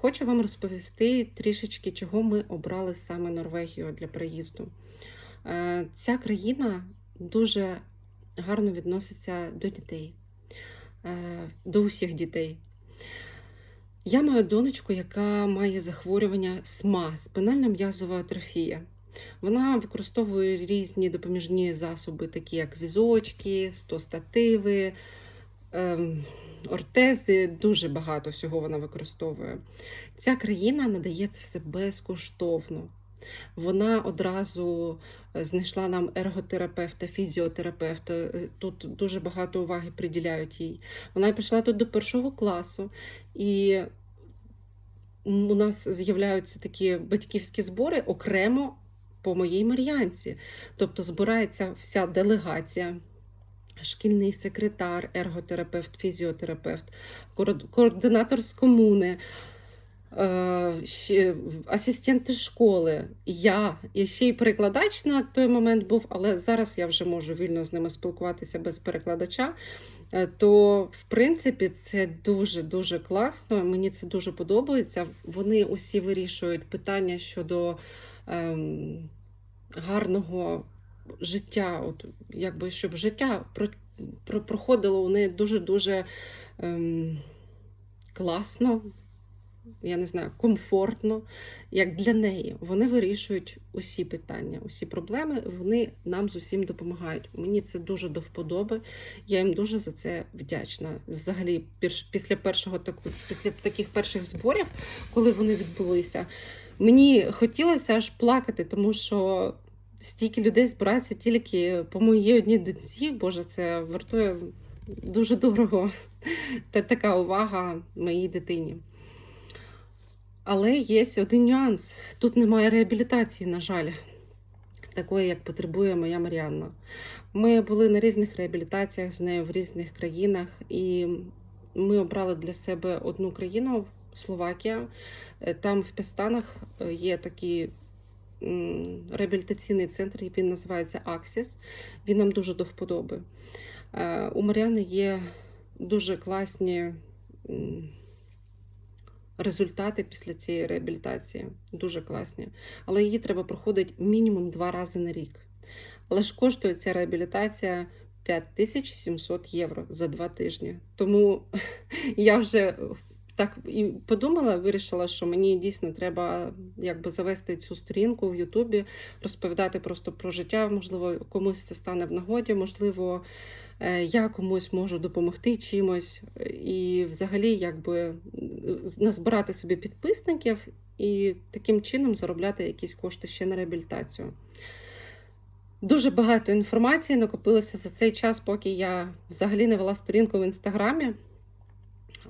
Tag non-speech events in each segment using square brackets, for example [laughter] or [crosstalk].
Хочу вам розповісти трішечки, чого ми обрали саме Норвегію для переїзду. Е, Ця країна дуже гарно відноситься до дітей, е, до усіх дітей. Я маю донечку, яка має захворювання СМА спинальна м'язова атрофія. Вона використовує різні допоміжні засоби, такі як візочки, стостативи, ортези. Дуже багато всього вона використовує. Ця країна надає це все безкоштовно. Вона одразу е, знайшла нам ерготерапевта, фізіотерапевта. Е, Тут дуже багато уваги приділяють їй. Вона пішла тут до першого класу, і у нас з'являються такі батьківські збори окремо по моїй Мар'янці. Тобто збирається вся делегація. Шкільний секретар, ерготерапевт, фізіотерапевт, координатор з комуни, е, асистенти школи, я і ще й перекладач на той момент був, але зараз я вже можу вільно з ними спілкуватися без перекладача. Е, То, в принципі, це дуже дуже класно. Мені це дуже подобається. Вони усі вирішують питання щодо ем, гарного життя, от якби щоб життя про, про, проходило у неї дуже дуже ем, класно, я не знаю, комфортно, як для неї. Вони вирішують усі питання, усі проблеми. Вони нам з усім допомагають. Мені це дуже до вподоби. Я їм дуже за це вдячна. Взагалі, після першого після таких перших зборів, коли вони відбулися, мені хотілося аж плакати, тому що стільки людей збирається тільки по моїй одній доньці. Боже, це вартує дуже дорого. [laughs] Та така увага моїй дитині. Але є один нюанс: тут немає реабілітації, на жаль, такої, як потребує моя Маріанна. Ми були на різних реабілітаціях з нею в різних країнах, і ми обрали для себе одну країну Словакія. Там в Пістанах е, є такий м, реабілітаційний центр, він називається Аксіс. Він нам дуже до вподоби. Е, У Маріани є дуже класні результати після цієї реабілітації. Дуже класні. Але її треба проходити мінімум два рази на рік. Але ж коштує ця реабілітація 5700 євро за два тижні. Тому [laughs] я вже так і подумала, вирішила, що мені дійсно треба якби завести цю сторінку в Ютубі, розповідати просто про життя. Можливо, комусь це стане в нагоді, можливо, е, я комусь можу допомогти чимось. І взагалі, якби назбирати собі підписників і таким чином заробляти якісь кошти ще на реабілітацію. Дуже багато інформації накопилося за цей час, поки я взагалі не вела сторінку в інстаграмі.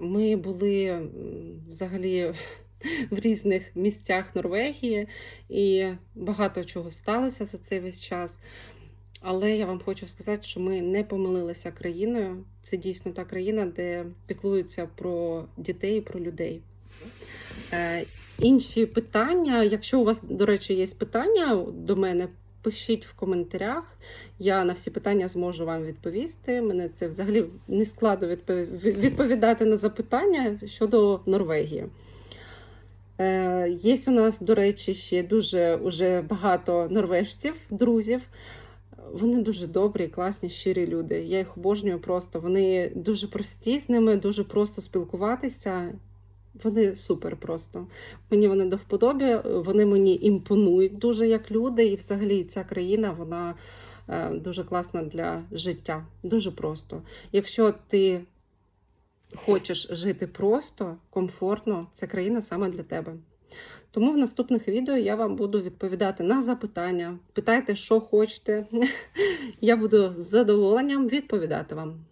Ми були взагалі [laughs] в різних місцях Норвегії, і багато чого сталося за цей весь час. Але я вам хочу сказати, що ми не помилилися країною. Це дійсно та країна, де піклуються про дітей про людей. Е, інші питання, якщо у вас, до речі, є питання до мене, пишіть в коментарях. Я на всі питання зможу вам відповісти. Мене це взагалі не складно відповідати на запитання щодо Норвегії. Е, є у нас, до речі, ще дуже уже багато норвежців, друзів. Вони дуже добрі, класні, щирі люди. Я їх обожнюю просто. Вони дуже прості з ними, дуже просто спілкуватися. Вони супер просто. Мені вони до вподоби, вони мені імпонують дуже як люди. І взагалі ця країна вона е, дуже класна для життя. Дуже просто. Якщо ти хочеш жити просто, комфортно, ця країна саме для тебе. Тому в наступних відео я вам буду відповідати на запитання. Питайте, що хочете. [laughs] Я буду з задоволенням відповідати вам.